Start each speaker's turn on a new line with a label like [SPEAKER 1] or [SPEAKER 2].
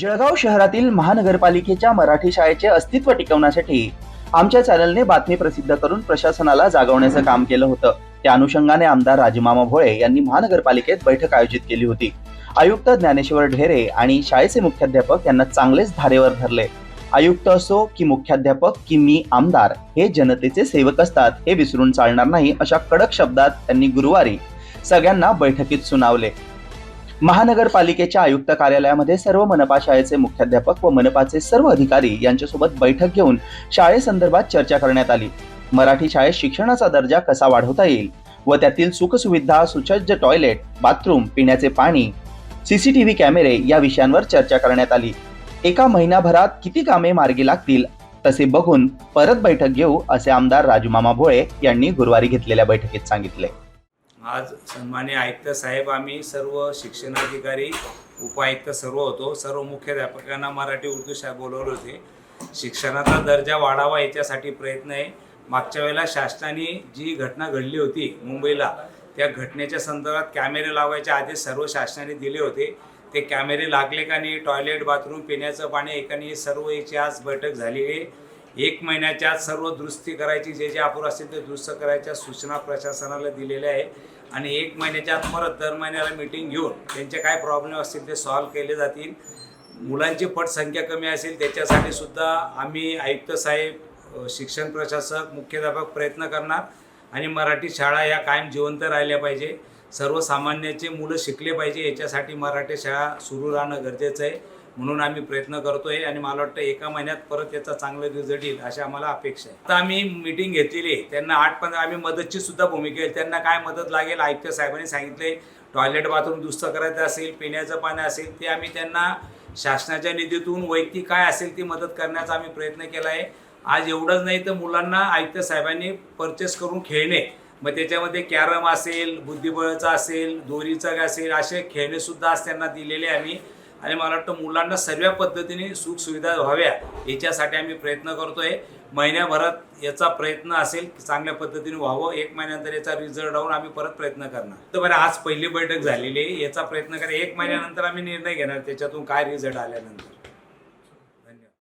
[SPEAKER 1] जळगाव शहरातील महानगरपालिकेच्या मराठी शाळेचे अस्तित्व टिकवण्यासाठी आमच्या चॅनलने बातमी प्रसिद्ध करून प्रशासनाला जागवण्याचं काम केलं होतं. त्या अनुषंगाने आमदार राजमामा भोळे यांनी महानगरपालिकेत बैठक आयोजित केली होती. आयुक्त ज्ञानेश्वर ढेरे आणि शाळेचे मुख्याध्यापक यांना चांगलेच धारेवर धरले. आयुक्त असो की मुख्याध्यापक की मी आमदार हे जनतेचे सेवक असतात हे विसरून चालणार नाही अशा कडक शब्दात त्यांनी गुरुवारी सगळ्यांना बैठकीत सुनावले. महानगरपालिकेच्या आयुक्त कार्यालयामध्ये सर्व मनपा शाळेचे मुख्याध्यापक व मनपाचे सर्व अधिकारी यांच्यासोबत बैठक घेऊन शाळेसंदर्भात चर्चा करण्यात आली. मराठी शाळेत शिक्षणाचा दर्जा कसा वाढवता येईल व त्यातील सुखसुविधा सुसज्ज टॉयलेट बाथरूम पिण्याचे पाणी सीसीटीव्ही कॅमेरे या विषयांवर चर्चा करण्यात आली. एका महिनाभरात किती कामे मार्गी लागतील तसे बघून परत बैठक घेऊ असे आमदार राजूमामा भोळे यांनी गुरुवारी घेतलेल्या बैठकीत सांगितले.
[SPEAKER 2] आज सन्मान्य आयुक्त साहेब आम्ही सर्व शिक्षणाधिकारी उपायुक्त सर्व होतो. सर्व मुख्याध्यापकांना मराठी उर्दू शाळा बोलवले होते. शिक्षणाचा दर्जा वाढावा याच्यासाठी प्रयत्न आहे. मागच्या वेळेला शासनाने जी घटना घडली होती मुंबईला त्या घटनेच्या संदर्भात कॅमेरे लावायचे आदेश सर्व शासनाने दिले होते. ते कॅमेरे लागले का नाही टॉयलेट बाथरूम पिण्याचं पाणी एकाने सर्व याची आज बैठक झालेली आहे. एक महिन्याच्या आत सर्व दुरुस्ती करायची जे जे अपूर असतील ते दुरुस्त करायच्या सूचना प्रशासनाला दिलेल्या आहे आणि एक महिन्याच्या आत परत दर महिन्याला मिटिंग घेऊन त्यांचे काय प्रॉब्लेम असतील ते सॉल्व्ह केले जातील. मुलांची पटसंख्या कमी असेल त्याच्यासाठी सुद्धा आम्ही आयुक्त साहेब शिक्षण प्रशासक मुख्याध्यापक प्रयत्न करणार. आणि मराठी शाळा या कायम जिवंत राहिल्या पाहिजे. सर्वसामान्याचे मुलं शिकले पाहिजे याच्यासाठी मराठी शाळा सुरू राहणं गरजेचं आहे. म्हणून आम्ही प्रयत्न करतो आहे आणि मला वाटतं एका महिन्यात परत याचा चांगला रिझल्ट येईल अशी आम्हाला अपेक्षा आहे. आता आम्ही मीटिंग घेतलेली आहे. त्यांना आठ पंधरा आम्ही मदतची सुद्धा भूमिका आहे त्यांना काय मदत लागेल आयुक्त साहेबांनी सांगितले टॉयलेट बाथरूम दुरुस्त करायचं असेल पिण्याचं पाणी असेल ते आम्ही त्यांना शासनाच्या निधीतून वैयक्तिक काय असेल ती मदत करण्याचा आम्ही प्रयत्न केला आहे. आज एवढंच नाही तर मुलांना आयुक्त साहेबांनी परचेस करून खेळणे मग त्याच्यामध्ये कॅरम असेल बुद्धिबळचा असेल दोरीचा असेल असे खेळणेसुद्धा आज त्यांना दिलेले आहे आम्ही. आणि मला वाटतं मुलांना सर्व पद्धतीने सुखसुविधा व्हाव्या याच्यासाठी आम्ही प्रयत्न करतोय. महिन्याभरात याचा प्रयत्न असेल चांगल्या पद्धतीने व्हावं. एक महिन्यानंतर याचा रिझल्ट राहून आम्ही परत प्रयत्न करणार. तर बरं आज पहिली बैठक झालेली आहे. याचा प्रयत्न करा. एक महिन्यानंतर आम्ही निर्णय घेणार त्याच्यातून काय रिझल्ट आल्यानंतर.